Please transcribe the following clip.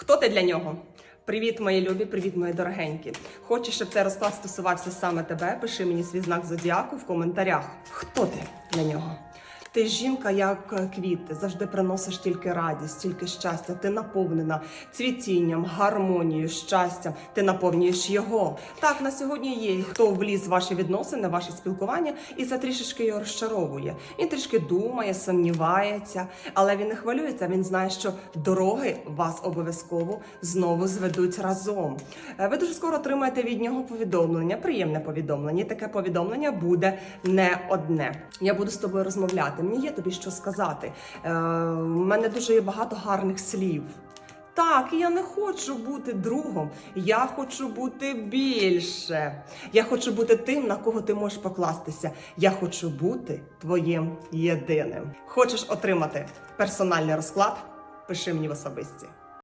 Хто ти для нього? Привіт, мої любі, привіт, мої дорогенькі. Хочеш, щоб цей розклад стосувався саме тебе? Пиши мені свій знак зодіаку в коментарях. Хто ти для нього? Ти жінка, як квіти, завжди приносиш тільки радість, тільки щастя. Ти наповнена цвітінням, гармонією, щастям. Ти наповнюєш його. Так, на сьогодні є хто вліз в ваші відносини, ваше спілкування, і це трішечки його розчаровує. Він трішки думає, сумнівається, але він не хвилюється. Він знає, що дороги вас обов'язково знову зведуть разом. Е, Ви дуже скоро отримаєте від нього повідомлення, приємне повідомлення. І таке повідомлення буде не одне. Я буду з тобою розмовляти. Мені є тобі що сказати. Е, У мене дуже є багато гарних слів. Так, я не хочу бути другом. Я хочу бути більше. Я хочу бути тим, на кого ти можеш покластися. Я хочу бути твоїм єдиним. Хочеш отримати персональний розклад? Пиши мені в особисті.